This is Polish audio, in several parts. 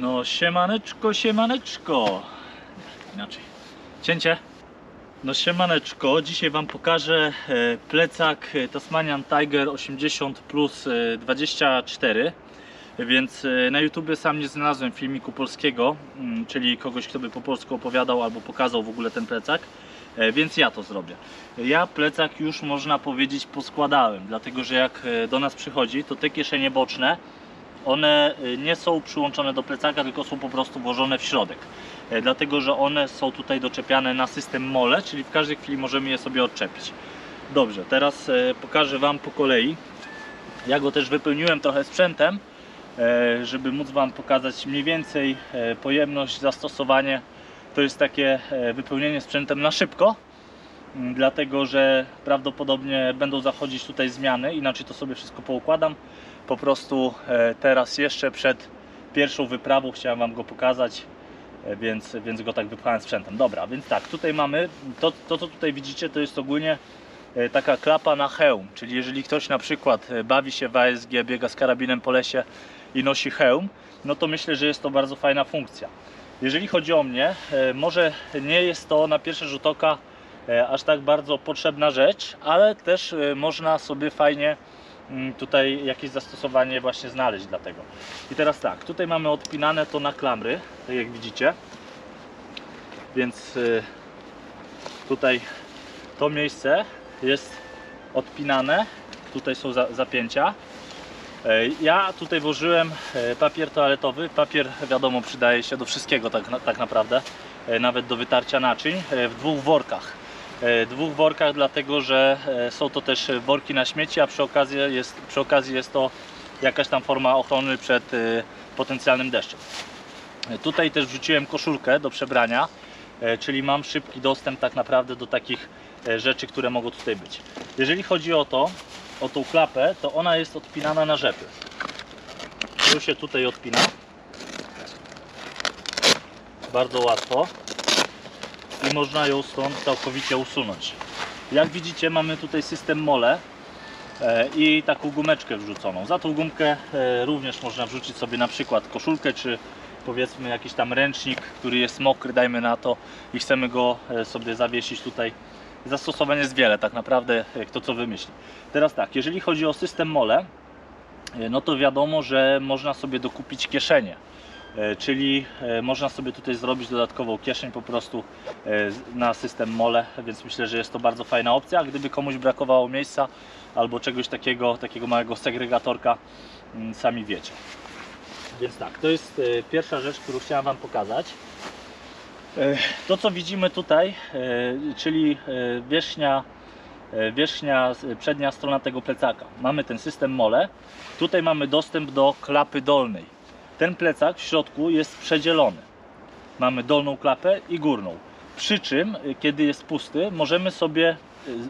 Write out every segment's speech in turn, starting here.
No siemaneczko, siemaneczko. Inaczej. Cięcie. No siemaneczko, dzisiaj Wam pokażę e, plecak e, Tasmanian Tiger 80 plus e, 24 więc e, na YouTubie sam nie znalazłem filmiku polskiego, mm, czyli kogoś, kto by po polsku opowiadał albo pokazał w ogóle ten plecak, e, więc ja to zrobię. Ja plecak już można powiedzieć poskładałem, dlatego że jak e, do nas przychodzi, to te kieszenie boczne, one e, nie są przyłączone do plecaka, tylko są po prostu włożone w środek. E, Dlatego, że one są tutaj doczepiane na system mole, czyli w każdej chwili możemy je sobie odczepić. Dobrze, teraz e, pokażę Wam po kolei. Ja go też wypełniłem trochę sprzętem, żeby móc Wam pokazać mniej więcej pojemność, zastosowanie. To jest takie wypełnienie sprzętem na szybko, m, dlatego że prawdopodobnie będą zachodzić tutaj zmiany, inaczej to sobie wszystko poukładam. Po prostu e, teraz jeszcze przed pierwszą wyprawą chciałem Wam go pokazać, e, więc, więc go tak wypchałem sprzętem. Dobra, więc tak, tutaj mamy, to, to co tutaj widzicie to jest ogólnie e, taka klapa na hełm, czyli jeżeli ktoś na przykład bawi się w ASG, biega z karabinem po lesie i nosi hełm, no to myślę, że jest to bardzo fajna funkcja. Jeżeli chodzi o mnie, może nie jest to na pierwszy rzut oka aż tak bardzo potrzebna rzecz, ale też można sobie fajnie tutaj jakieś zastosowanie właśnie znaleźć dla tego. I teraz tak, tutaj mamy odpinane to na klamry, tak jak widzicie. Więc y, tutaj to miejsce jest odpinane, tutaj są za, zapięcia. E, Ja tutaj włożyłem e, papier toaletowy. Papier wiadomo przydaje się do wszystkiego tak, tak naprawdę, nawet do wytarcia naczyń w dwóch workach. E, Dwóch workach, dlatego że e, są to też worki na śmieci, a przy okazji jest, przy okazji jest to jakaś tam forma ochrony przed e, potencjalnym deszczem. Tutaj też wrzuciłem koszulkę do przebrania, czyli mam szybki dostęp tak naprawdę do takich rzeczy, które mogą tutaj być. Jeżeli chodzi o to, o tą klapę, to ona jest odpinana na rzepy. Już się tutaj odpina. Bardzo łatwo. Można ją stąd całkowicie usunąć. Jak widzicie mamy tutaj system mole e, i taką gumeczkę wrzuconą. Za tą gumkę e, również można wrzucić sobie na przykład koszulkę czy powiedzmy jakiś tam ręcznik, który jest mokry, dajmy na to i chcemy go e, sobie zawiesić tutaj. Zastosowań jest wiele, tak naprawdę kto co wymyśli. Teraz tak, jeżeli chodzi o system mole, no to wiadomo, że można sobie dokupić kieszenie. E, Czyli e, można sobie tutaj zrobić dodatkową kieszeń po prostu e, na system mole, więc myślę, że jest to bardzo fajna opcja. Gdyby komuś brakowało miejsca albo czegoś takiego, takiego małego segregatorka, mm, sami wiecie. Więc tak, to jest pierwsza rzecz, którą chciałem Wam pokazać. To co widzimy tutaj, czyli wierzchnia, wierzchnia, przednia strona tego plecaka. Mamy ten system mole. Tutaj mamy dostęp do klapy dolnej. Ten plecak w środku jest przedzielony. Mamy dolną klapę i górną. Przy czym, e, kiedy jest pusty, możemy sobie e,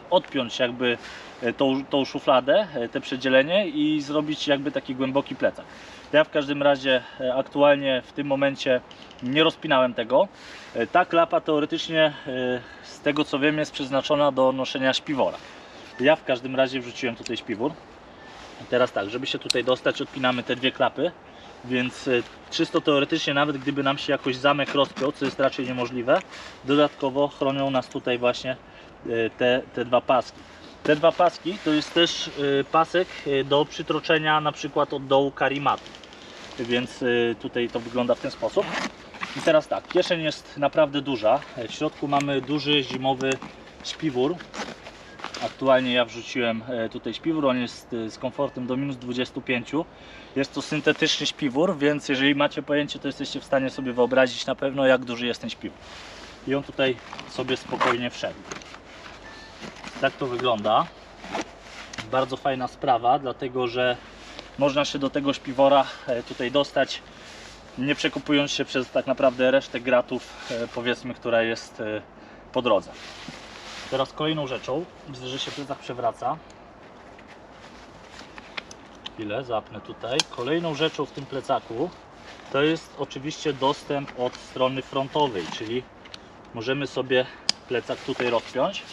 odpiąć jakby e, tą, tą szufladę, te przedzielenie i zrobić jakby taki głęboki plecak. Ja w każdym razie aktualnie w tym momencie nie rozpinałem tego. Ta klapa teoretycznie z tego co wiem jest przeznaczona do noszenia śpiwora. Ja w każdym razie wrzuciłem tutaj śpiwór. Teraz tak, żeby się tutaj dostać odpinamy te dwie klapy. Więc e, czysto teoretycznie nawet gdyby nam się jakoś zamek rozpiął, co jest raczej niemożliwe, dodatkowo chronią nas tutaj właśnie e, te, te dwa paski. Te dwa paski to jest też e, pasek do przytroczenia na przykład od dołu karimatu. Więc tutaj to wygląda w ten sposób. I teraz tak, kieszeń jest naprawdę duża. W środku mamy duży zimowy śpiwór. Aktualnie ja wrzuciłem e, tutaj śpiwór, on jest e, z komfortem do minus 25. Jest to syntetyczny śpiwór, więc jeżeli macie pojęcie, to jesteście w stanie sobie wyobrazić na pewno jak duży jest ten śpiwór. I on tutaj sobie spokojnie wszedł. Tak to wygląda. Bardzo fajna sprawa, dlatego że można się do tego śpiwora e, tutaj dostać, nie przekupując się przez tak naprawdę resztę gratów, powiedzmy, która jest po drodze. Teraz kolejną rzeczą, widzę, że się plecak przewraca. Chwilę, zapnę tutaj. Kolejną rzeczą w tym plecaku to jest oczywiście dostęp od strony frontowej, czyli możemy sobie plecak tutaj rozpiąć.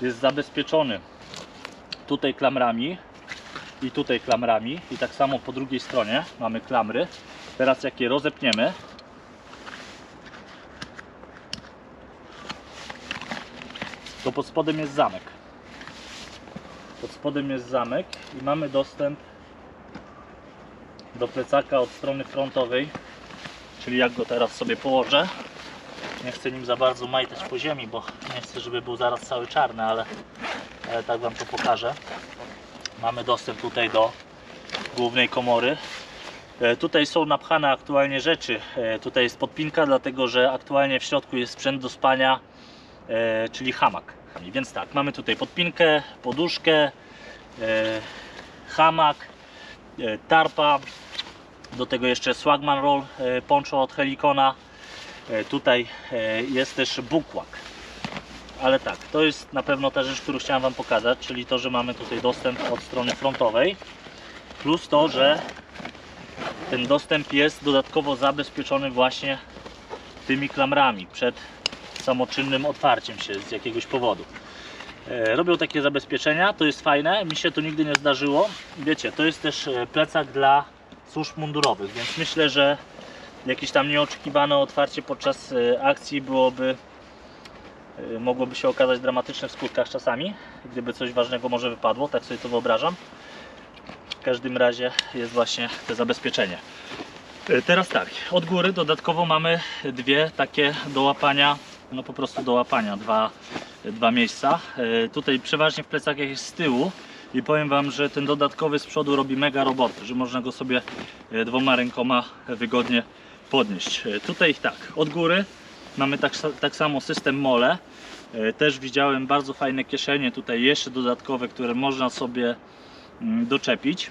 Jest zabezpieczony tutaj klamrami. i tutaj klamrami i tak samo po drugiej stronie mamy klamry. Teraz jak je rozepniemy, pod spodem jest zamek. Pod spodem jest zamek i mamy dostęp do plecaka od strony frontowej, czyli jak go teraz sobie położę. Nie chcę nim za bardzo majtać po ziemi, bo nie chcę, żeby był zaraz cały czarny, ale, ale tak Wam to pokażę. Mamy dostęp tutaj do głównej komory. E, Tutaj są napchane aktualnie rzeczy. E, Tutaj jest podpinka, dlatego że aktualnie w środku jest sprzęt do spania, e, czyli hamak. Więc tak, mamy tutaj podpinkę, poduszkę, e, hamak, e, tarpa, do tego jeszcze Swagman Roll e, poncho od Helikona. Tutaj jest też bukłak. Ale tak, to jest na pewno ta rzecz, którą chciałem Wam pokazać, czyli to, że mamy tutaj dostęp od strony frontowej, plus to, że ten dostęp jest dodatkowo zabezpieczony właśnie tymi klamrami przed samoczynnym otwarciem się z jakiegoś powodu. E, Robią takie zabezpieczenia, to jest fajne, mi się to nigdy nie zdarzyło. Wiecie, to jest też e, plecak dla służb mundurowych, więc myślę, że jakieś tam nieoczekiwane otwarcie podczas e, akcji byłoby mogłoby się okazać dramatyczne w skutkach czasami, gdyby coś ważnego może wypadło, tak sobie to wyobrażam. W każdym razie jest właśnie to zabezpieczenie. Teraz tak, od góry dodatkowo mamy dwie takie do łapania, no po prostu do łapania, dwa, dwa miejsca. E, Tutaj przeważnie w plecakach jest z tyłu i powiem Wam, że ten dodatkowy z przodu robi mega robotę, że można go sobie e, dwoma rękoma wygodnie podnieść. E, Tutaj tak, od góry mamy tak, tak samo system mole. Też widziałem bardzo fajne kieszenie tutaj jeszcze dodatkowe, które można sobie mm, doczepić.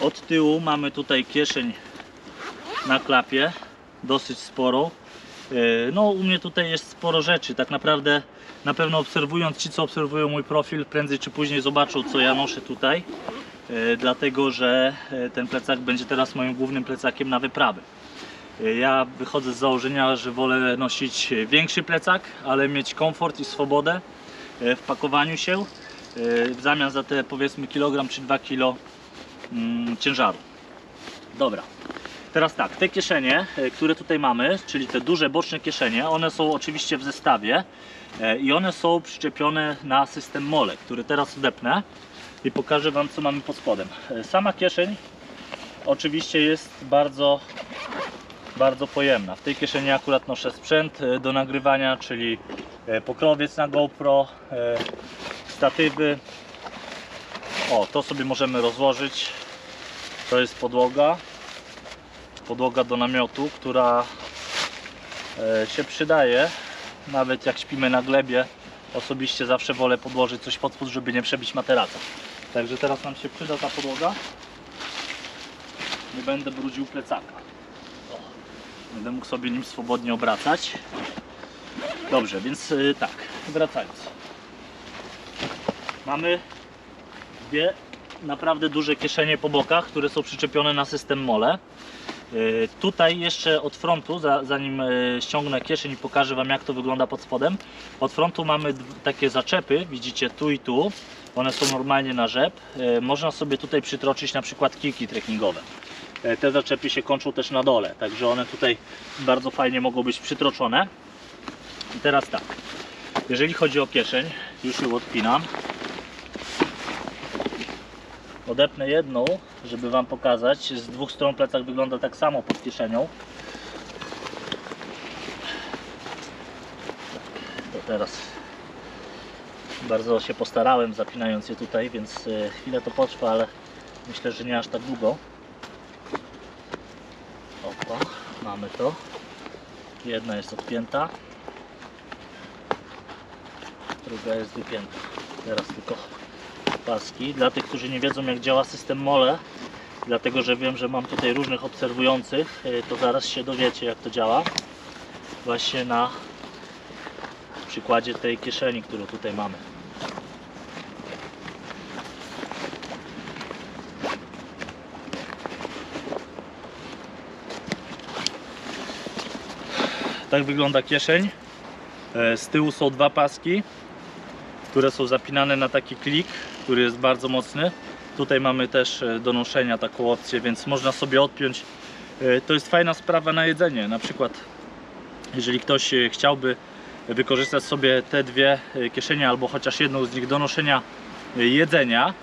Od tyłu mamy tutaj kieszeń na klapie, dosyć sporą. E, No, u mnie tutaj jest sporo rzeczy. Tak naprawdę, na pewno obserwując ci, co obserwują mój profil, prędzej czy później zobaczą, co ja noszę tutaj. E, Dlatego, że e, ten plecak będzie teraz moim głównym plecakiem na wyprawy. Ja wychodzę z założenia, że wolę nosić większy plecak, ale mieć komfort i swobodę w pakowaniu się w zamian za te powiedzmy kilogram czy 2 kilo mm, ciężaru. Dobra. Teraz tak, te kieszenie, e, które tutaj mamy, czyli te duże boczne kieszenie, one są oczywiście w zestawie e, i one są przyczepione na system mole, który teraz odepnę i pokażę Wam co mamy pod spodem. E, Sama kieszeń oczywiście jest bardzo bardzo pojemna. W tej kieszeni akurat noszę sprzęt do nagrywania, czyli pokrowiec na GoPro, statywy. O, to sobie możemy rozłożyć. To jest podłoga. Podłoga do namiotu, która e, się przydaje. Nawet jak śpimy na glebie, osobiście zawsze wolę podłożyć coś pod spód, żeby nie przebić materaca. Także teraz nam się przyda ta podłoga. Nie będę brudził plecaka. O, będę mógł sobie nim swobodnie obracać. Dobrze, więc y, tak, wracając. Mamy dwie naprawdę duże kieszenie po bokach, które są przyczepione na system mole. Y, Tutaj jeszcze od frontu, za- zanim y, ściągnę kieszeń i pokażę Wam jak to wygląda pod spodem. Od frontu mamy takie zaczepy, widzicie tu i tu. One są normalnie na rzep. Y, Można sobie tutaj przytroczyć na przykład kijki trekkingowe. Te zaczepy się kończą też na dole, także one tutaj bardzo fajnie mogą być przytroczone. I teraz tak, jeżeli chodzi o kieszeń, już ją odpinam. Odepnę jedną, żeby Wam pokazać. Z dwóch stron plecak wygląda tak samo pod kieszenią. To teraz bardzo się postarałem zapinając je tutaj, więc e, chwilę to potrwa, ale myślę, że nie aż tak długo. Opa, mamy to. Jedna jest odpięta. Druga jest wypięta. Teraz tylko paski. Dla tych, którzy nie wiedzą jak działa system mole, dlatego że wiem, że mam tutaj różnych obserwujących, y, to zaraz się dowiecie jak to działa. Właśnie na przykładzie tej kieszeni, którą tutaj mamy. Tak wygląda kieszeń. E, Z tyłu są dwa paski, które są zapinane na taki klik który jest bardzo mocny. Tutaj mamy też e, do noszenia taką opcję, więc można sobie odpiąć. E, To jest fajna sprawa na jedzenie. Na przykład, jeżeli ktoś e, chciałby wykorzystać sobie te dwie kieszenie albo chociaż jedną z nich do noszenia jedzenia,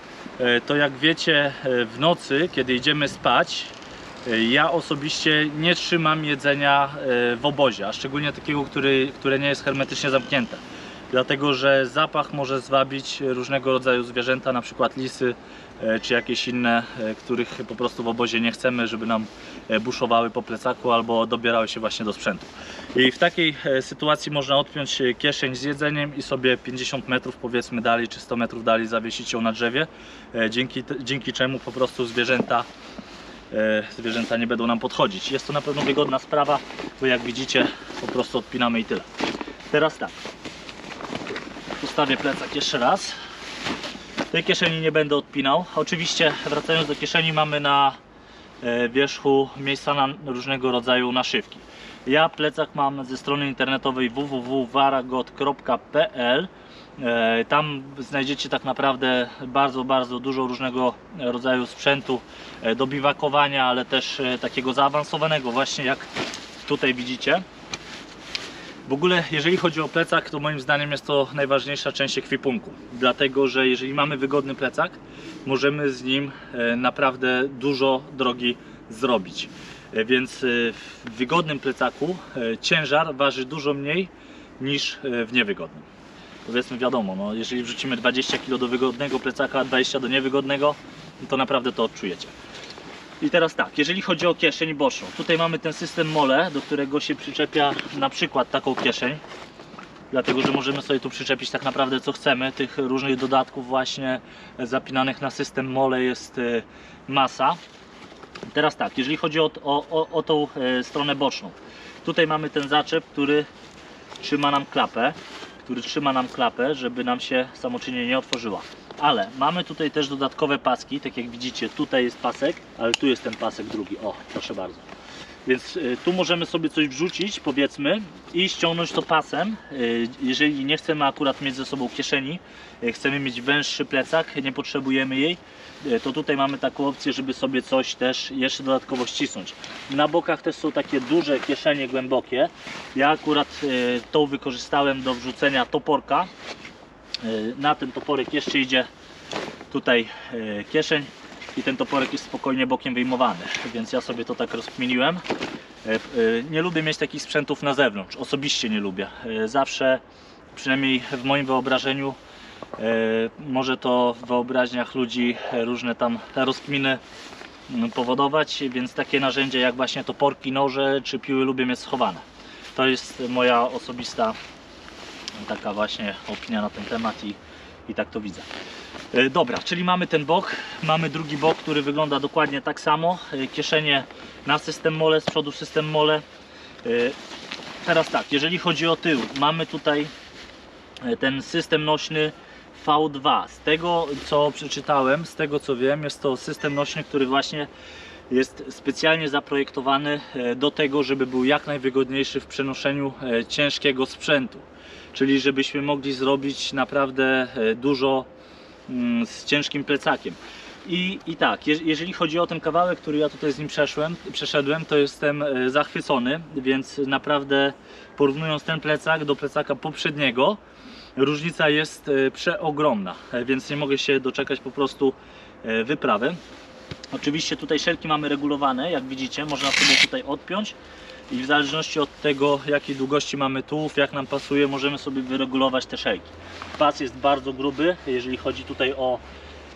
to jak wiecie, w nocy, kiedy idziemy spać, ja osobiście nie trzymam jedzenia w obozie, a szczególnie takiego, który, które nie jest hermetycznie zamknięte. Dlatego, że zapach może zwabić różnego rodzaju zwierzęta, na przykład lisy e, czy jakieś inne, e, których po prostu w obozie nie chcemy, żeby nam e, buszowały po plecaku albo dobierały się właśnie do sprzętu. I w takiej sytuacji można odpiąć kieszeń z jedzeniem i sobie 50 metrów powiedzmy dalej czy 100 metrów dalej zawiesić ją na drzewie, dzięki, dzięki czemu po prostu zwierzęta zwierzęta nie będą nam podchodzić. Jest to na pewno wygodna sprawa, bo jak widzicie po prostu odpinamy i tyle. Teraz tak, ustawię plecak jeszcze raz. Tej kieszeni nie będę odpinał. Oczywiście wracając do kieszeni mamy na e, wierzchu miejsca na różnego rodzaju naszywki. Ja plecak mam ze strony internetowej www.varagot.pl E, Tam znajdziecie tak naprawdę bardzo, bardzo dużo różnego rodzaju sprzętu e, do biwakowania, ale też takiego zaawansowanego właśnie jak tutaj widzicie. W ogóle jeżeli chodzi o plecak, to moim zdaniem jest to najważniejsza część ekwipunku. Dlatego, że jeżeli mamy wygodny plecak, możemy z nim e, naprawdę dużo drogi zrobić. E, Więc e, w wygodnym plecaku ciężar waży dużo mniej niż w niewygodnym. Powiedzmy wiadomo, no, jeżeli wrzucimy 20 kg do wygodnego plecaka, a 20 do niewygodnego, to naprawdę to odczujecie. I teraz tak, jeżeli chodzi o kieszeń boczną, tutaj mamy ten system mole, do którego się przyczepia na przykład taką kieszeń, dlatego że możemy sobie tu przyczepić tak naprawdę co chcemy. Tych różnych dodatków właśnie zapinanych na system mole jest e, masa. Teraz tak, jeżeli chodzi o, o, o, o tą e, stronę boczną, tutaj mamy ten zaczep, który trzyma nam klapę, który trzyma nam klapę, żeby nam się samoczynnie nie otworzyła. Ale mamy tutaj też dodatkowe paski, tak jak widzicie, tutaj jest pasek, ale tu jest ten pasek drugi. O, proszę bardzo. Więc y, tu możemy sobie coś wrzucić, powiedzmy, i ściągnąć to pasem. Y, Jeżeli nie chcemy akurat mieć ze sobą kieszeni, y, chcemy mieć węższy plecak, nie potrzebujemy jej, to tutaj mamy taką opcję, żeby sobie coś też jeszcze dodatkowo ścisnąć. Na bokach też są takie duże kieszenie głębokie. Ja akurat tą wykorzystałem do wrzucenia toporka. Y, Na ten toporek jeszcze idzie tutaj y, kieszeń i ten toporek jest spokojnie bokiem wyjmowany, więc ja sobie to tak rozkminiłem. E, e, Nie lubię mieć takich sprzętów na zewnątrz, osobiście nie lubię. E, Zawsze, przynajmniej w moim wyobrażeniu, e, może to w wyobraźniach ludzi różne tam rozkminy mm, powodować, więc takie narzędzia jak właśnie toporki, noże czy piły lubię mieć schowane. To jest moja osobista taka właśnie opinia na ten temat i, i tak to widzę. E, Dobra, czyli mamy ten bok, mamy drugi bok, który wygląda dokładnie tak samo. E, Kieszenie na system mole, z przodu system mole. E, Teraz tak, jeżeli chodzi o tył, mamy tutaj ten system nośny V2. Z tego co przeczytałem, z tego co wiem, jest to system nośny, który właśnie jest specjalnie zaprojektowany e, do tego, żeby był jak najwygodniejszy w przenoszeniu e, ciężkiego sprzętu. Czyli żebyśmy mogli zrobić naprawdę e, dużo mm, z ciężkim plecakiem. I, I tak, je, jeżeli chodzi o ten kawałek, który ja tutaj z nim przeszłem, przeszedłem, to jestem zachwycony, więc naprawdę porównując ten plecak do plecaka poprzedniego, różnica jest przeogromna, więc nie mogę się doczekać po prostu wyprawy. Oczywiście tutaj szelki mamy regulowane, jak widzicie, można sobie tutaj odpiąć i w zależności od tego jakiej długości mamy tułów, jak nam pasuje, możemy sobie wyregulować te szelki. Pas jest bardzo gruby, jeżeli chodzi tutaj o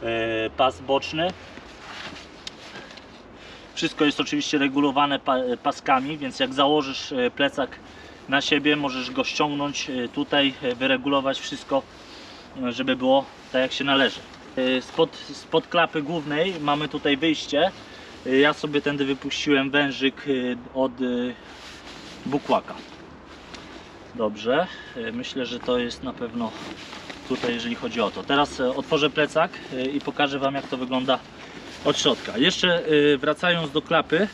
e, pas boczny. Wszystko jest oczywiście regulowane pa, paskami, więc jak założysz e, plecak na siebie, możesz go ściągnąć e, tutaj, wyregulować wszystko, żeby było tak jak się należy. E, Spod, spod klapy głównej mamy tutaj wyjście. E, Ja sobie tędy wypuściłem wężyk e, od bukłaka. Dobrze, myślę, że to jest na pewno tutaj, jeżeli chodzi o to. Teraz otworzę plecak i pokażę Wam, jak to wygląda od środka. Jeszcze wracając do klapy,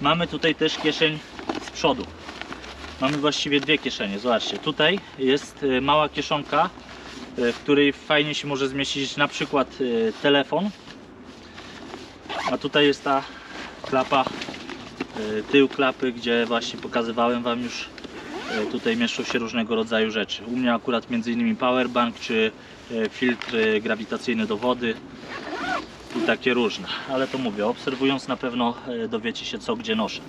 mamy tutaj też kieszeń z przodu. Mamy właściwie dwie kieszenie. Zobaczcie, tutaj jest mała kieszonka w której fajnie się może zmieścić na przykład e, telefon. A tutaj jest ta klapa, e, tył klapy, gdzie właśnie pokazywałem Wam już. Tutaj mieszczą się różnego rodzaju rzeczy. U mnie akurat innymi powerbank czy filtr grawitacyjny do wody i takie różne. Ale to mówię, obserwując na pewno dowiecie się co gdzie noszę.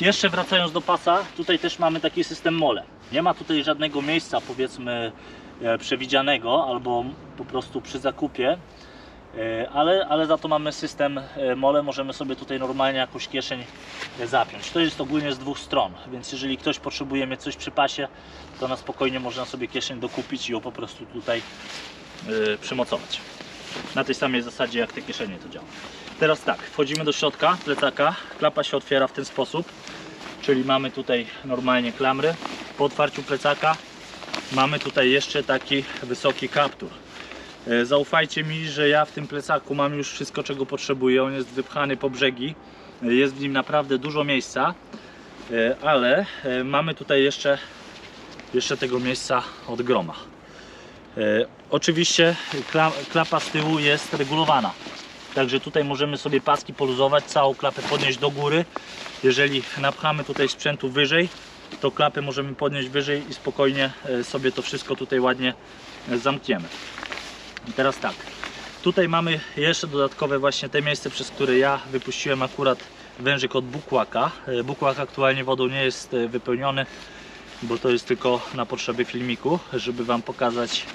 Jeszcze wracając do pasa, tutaj też mamy taki system mole. Nie ma tutaj żadnego miejsca powiedzmy przewidzianego albo po prostu przy zakupie, e, ale, ale za to mamy system e, mole, możemy sobie tutaj normalnie jakąś kieszeń e, zapiąć. To jest ogólnie z dwóch stron, więc jeżeli ktoś potrzebuje mieć coś przy pasie, to na spokojnie można sobie kieszeń dokupić i ją po prostu tutaj e, przymocować. Na tej samej zasadzie jak te kieszenie to działa. Teraz tak, wchodzimy do środka plecaka, klapa się otwiera w ten sposób, czyli mamy tutaj normalnie klamry. Po otwarciu plecaka mamy tutaj jeszcze taki wysoki kaptur. E, Zaufajcie mi, że ja w tym plecaku mam już wszystko czego potrzebuję, on jest wypchany po brzegi, E, jest w nim naprawdę dużo miejsca, E, ale mamy tutaj jeszcze, jeszcze tego miejsca od groma. Oczywiście kla, klapa z tyłu jest regulowana. Także tutaj możemy sobie paski poluzować, całą klapę podnieść do góry. Jeżeli napchamy tutaj sprzętu wyżej, to klapę możemy podnieść wyżej i spokojnie e, sobie to wszystko tutaj ładnie e, zamkniemy. I teraz tak, tutaj mamy jeszcze dodatkowe właśnie te miejsce, przez które ja wypuściłem akurat wężyk od bukłaka. E, Bukłak aktualnie wodą nie jest wypełniony, bo to jest tylko na potrzeby filmiku, żeby Wam pokazać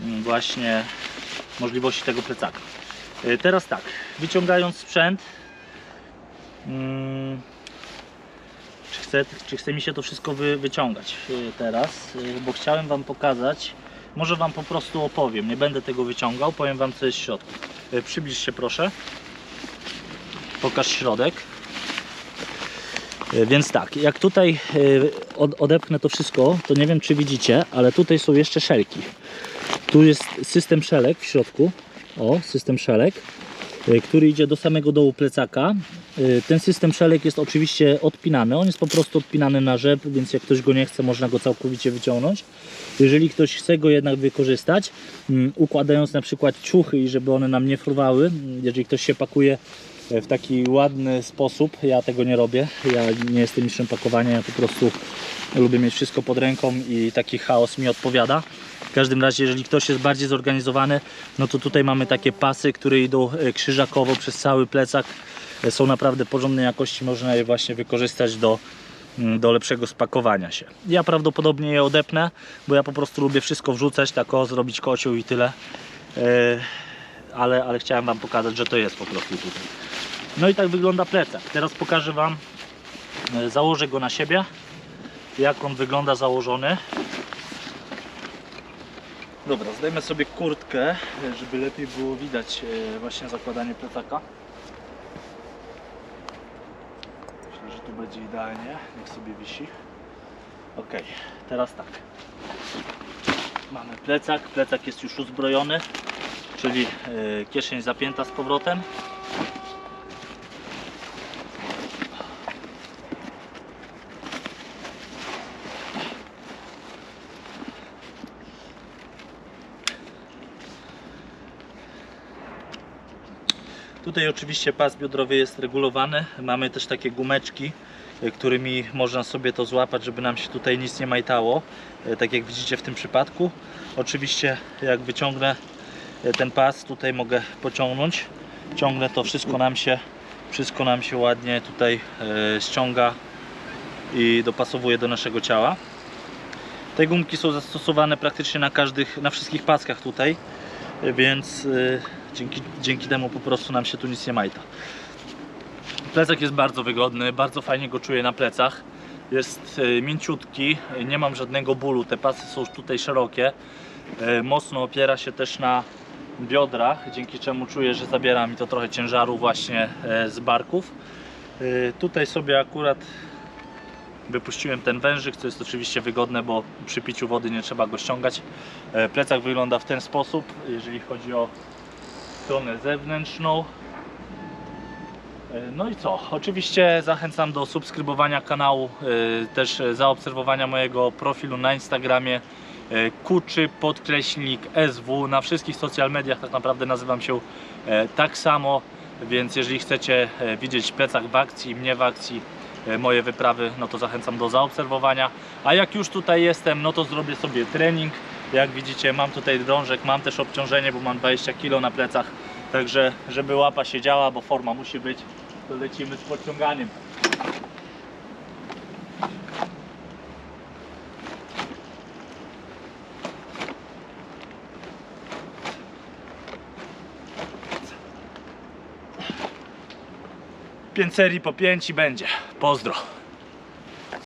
mm, właśnie możliwości tego plecaka. Teraz tak, wyciągając sprzęt, czy chce, mi się to wszystko wy, wyciągać e, teraz, e, bo chciałem Wam pokazać, może Wam po prostu opowiem, nie będę tego wyciągał, powiem Wam co jest w środku. E, Przybliż się proszę, pokaż środek. Więc tak, jak tutaj od- odepchnę to wszystko, to nie wiem czy widzicie, ale tutaj są jeszcze szelki. Tu jest system szelek w środku. O, system szelek, który idzie do samego dołu plecaka. E, Ten system szelek jest oczywiście odpinany. On jest po prostu odpinany na rzep, więc jak ktoś go nie chce, można go całkowicie wyciągnąć. Jeżeli ktoś chce go jednak wykorzystać, mm, układając na przykład ciuchy i żeby one nam nie fruwały, mm, jeżeli ktoś się pakuje e, w taki ładny sposób, ja tego nie robię. Ja nie jestem mistrzem pakowania, ja po prostu lubię mieć wszystko pod ręką i taki chaos mi odpowiada. W każdym razie, jeżeli ktoś jest bardziej zorganizowany, no to tutaj mamy takie pasy, które idą e, krzyżakowo przez cały plecak. E, Są naprawdę porządnej jakości, można je właśnie wykorzystać do, mm, do lepszego spakowania się. Ja prawdopodobnie je odepnę, bo ja po prostu lubię wszystko wrzucać, tak o, zrobić kocioł i tyle. E, Ale, ale chciałem Wam pokazać, że to jest po prostu tutaj. No i tak wygląda plecak. Teraz pokażę Wam, założę go na siebie, jak on wygląda założony. Dobra, zdejmę sobie kurtkę, żeby lepiej było widać e, właśnie zakładanie plecaka. Myślę, że tu będzie idealnie, niech sobie wisi. Ok, teraz tak. Mamy plecak, plecak jest już uzbrojony, czyli e, kieszeń zapięta z powrotem. Tutaj oczywiście pas biodrowy jest regulowany. Mamy też takie gumeczki, e, którymi można sobie to złapać, żeby nam się tutaj nic nie majtało. e, Tak jak widzicie w tym przypadku. Oczywiście jak wyciągnę e, ten pas, tutaj mogę pociągnąć. Ciągnę to wszystko nam się, wszystko nam się ładnie tutaj ściąga i dopasowuje do naszego ciała. Te gumki są zastosowane praktycznie na każdych, na wszystkich paskach tutaj, więc dzięki, dzięki temu po prostu nam się tu nic nie majta. Plecak jest bardzo wygodny, bardzo fajnie go czuję na plecach. Jest e, mięciutki, e, nie mam żadnego bólu, te pasy są tutaj szerokie. E, Mocno opiera się też na biodrach, dzięki czemu czuję, że zabiera mi to trochę ciężaru właśnie z barków. Tutaj sobie akurat wypuściłem ten wężyk, co jest oczywiście wygodne, bo przy piciu wody nie trzeba go ściągać. Plecak wygląda w ten sposób, jeżeli chodzi o stronę zewnętrzną. E, No i co? Oczywiście zachęcam do subskrybowania kanału, e, też zaobserwowania mojego profilu na Instagramie. e, Kuczy podkreślnik SW. Na wszystkich social mediach tak naprawdę nazywam się tak samo, więc jeżeli chcecie widzieć plecak w akcji, mnie w akcji, moje wyprawy, no to zachęcam do zaobserwowania. A jak już tutaj jestem, no to zrobię sobie trening. Jak widzicie, mam tutaj drążek, mam też obciążenie, bo mam 20 kg na plecach. Także, żeby łapa się działa, bo forma musi być, to lecimy z podciąganiem. Pięć serii po pięć i będzie. Pozdro.